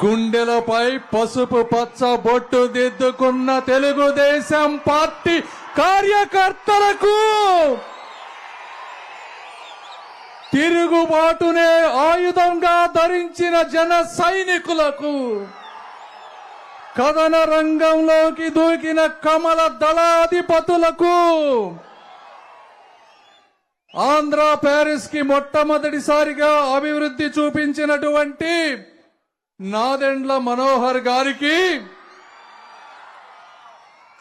గుండెలపై పసుపు పచ్చ బొట్టు దిద్దుకున్న తెలుగుదేశం పార్టీ కార్యకర్తలకు తిరుగుబాటునే ఆయుధంగా ధరించిన జన సైనికులకు కథన రంగంలోకి దూకిన కమల దళాధిపతులకు ఆంధ్ర ప్యారిస్కి మొట్టమొదటిసారిగా అభివృద్ధి చూపించినటువంటి నాదెండ్ల మనోహర్ గారికి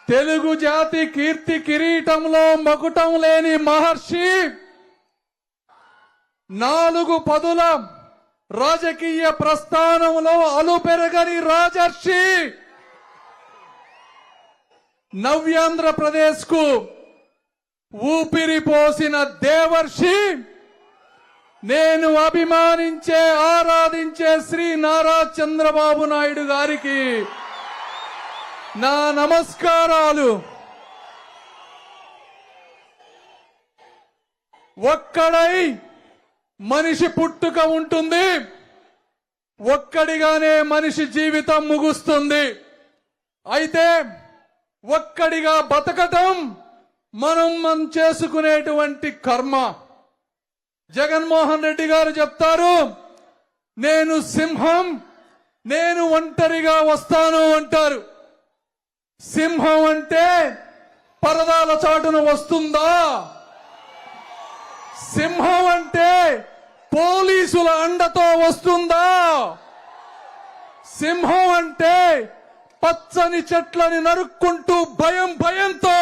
తెలుగు జాతి కీర్తి కిరీటంలో మకుటం లేని మహర్షి నాలుగు పదుల రాజకీయ ప్రస్థానంలో అలుపెరగని రాజర్షి నవ్యాంధ్రప్రదేశ్కు ఊపిరి పోసిన దేవర్షి నేను అభిమానించే ఆరాధించే శ్రీ నారా చంద్రబాబు నాయుడు గారికి నా నమస్కారాలు. ఒక్కడై మనిషి పుట్టుక ఉంటుంది ఒక్కడిగానే మనిషి జీవితం ముగుస్తుంది. అయితే ఒక్కడిగా బతకటం మనం మనం చేసుకునేటువంటి కర్మ. జగన్మోహన్ రెడ్డి గారు చెప్తారు నేను సింహం నేను ఒంటరిగా వస్తాను అంటారు. సింహం అంటే పరదాల చాటున వస్తుందా? సింహం అంటే పోలీసుల అండతో వస్తుందా? సింహం అంటే పచ్చని చెట్లని నరుక్కుంటూ భయం భయంతో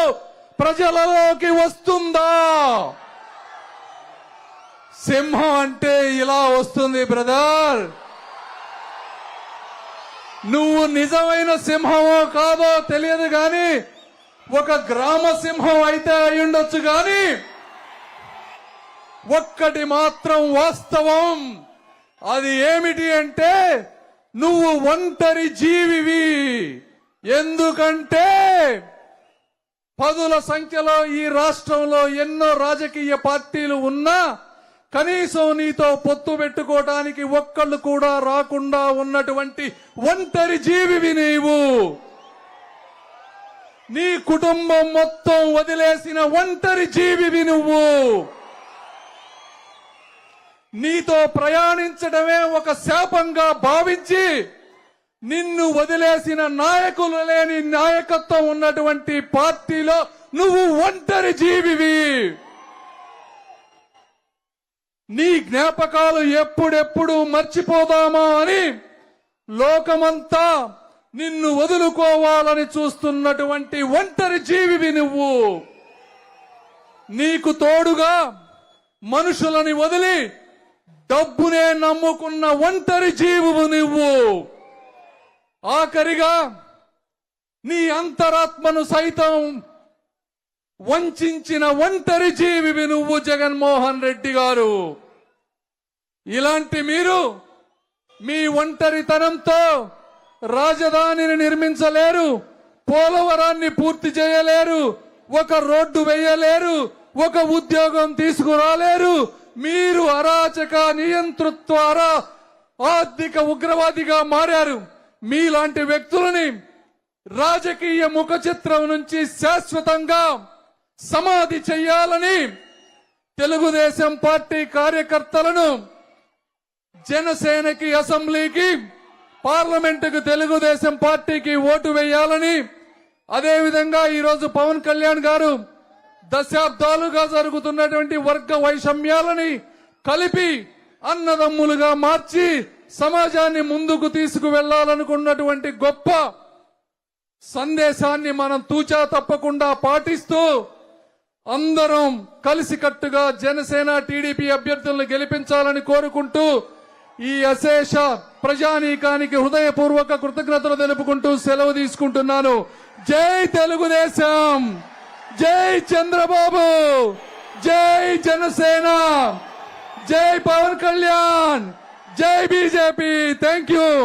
ప్రజలలోకి వస్తుందా? సింహం అంటే ఇలా వస్తుంది బ్రదర్. నువ్వు నిజమైన సింహమో కాదో తెలియదు గాని ఒక గ్రామ సింహం అయితే అయ్యుండొచ్చు గాని ఒక్కటి మాత్రం వాస్తవం. అది ఏమిటి అంటే నువ్వు ఒంటరి జీవివి. ఎందుకంటే పదుల సంఖ్యలో ఈ రాష్ట్రంలో ఎన్నో రాజకీయ పార్టీలు ఉన్నా కనీసం నీతో పొత్తు పెట్టుకోవడానికి ఒక్కళ్ళు కూడా రాకుండా ఉన్నటువంటి ఒంటరి జీవివి నీవు. నీ కుటుంబం మొత్తం వదిలేసిన ఒంటరి జీవివి నువ్వు. నీతో ప్రయాణించడమే ఒక శాపంగా భావించి నిన్ను వదిలేసిన నాయకులు లేని నాయకత్వం ఉన్నటువంటి పార్టీలో నువ్వు ఒంటరి జీవివి. నీ జ్ఞాపకాలు ఎప్పుడెప్పుడు మర్చిపోదామా అని లోకమంతా నిన్ను వదులుకోవాలని చూస్తున్నటువంటి ఒంటరి జీవివి నువ్వు. నీకు తోడుగా మనుషులని వదిలి డబ్బునే నమ్ముకున్న ఒంటరి జీవువు నువ్వు. ఆఖరిగా నీ అంతరాత్మను సైతం వంచిన ఒంటరి జీవివి నువ్వు జగన్మోహన్ రెడ్డి గారు. ఇలాంటి మీరు మీ ఒంటరితనంతో రాజధానిని నిర్మించలేరు పోలవరాన్ని పూర్తి చేయలేరు ఒక రోడ్డు వేయలేరు ఒక ఉద్యోగం తీసుకురాలేరు. మీరు అరాచక నియంతృత్వ ఆర్థిక ఉగ్రవాదిగా మారారు. మీలాంటి వ్యక్తులని రాజకీయ ముఖ చిత్రం నుంచి శాశ్వతంగా సమాధి చెయ్యాలని తెలుగుదేశం పార్టీ కార్యకర్తలను జనసేనకి అసెంబ్లీకి పార్లమెంటుకు తెలుగుదేశం పార్టీకి ఓటు వేయాలని అదేవిధంగా ఈరోజు పవన్ కళ్యాణ్ గారు దశాబ్దాలుగా జరుగుతున్నటువంటి వర్గ వైషమ్యాలని కలిపి అన్నదమ్ములుగా మార్చి సమాజాన్ని ముందుకు తీసుకువెళ్ళాలనుకున్నటువంటి గొప్ప సందేశాన్ని మనం తూచా తప్పకుండా పాటిస్తూ అందరం కలిసికట్టుగా జనసేన టీడీపీ అభ్యర్థులను గెలిపించాలని కోరుకుంటూ ఈ అశేష ప్రజానీకానికి హృదయపూర్వక కృతజ్ఞతలు తెలుపుకుంటూ సెలవు తీసుకుంటున్నాను. జై తెలుగుదేశం! జై చంద్రబాబు! జై జనసేన! జై పవన్ కళ్యాణ్! జై బీజేపీ! Thank you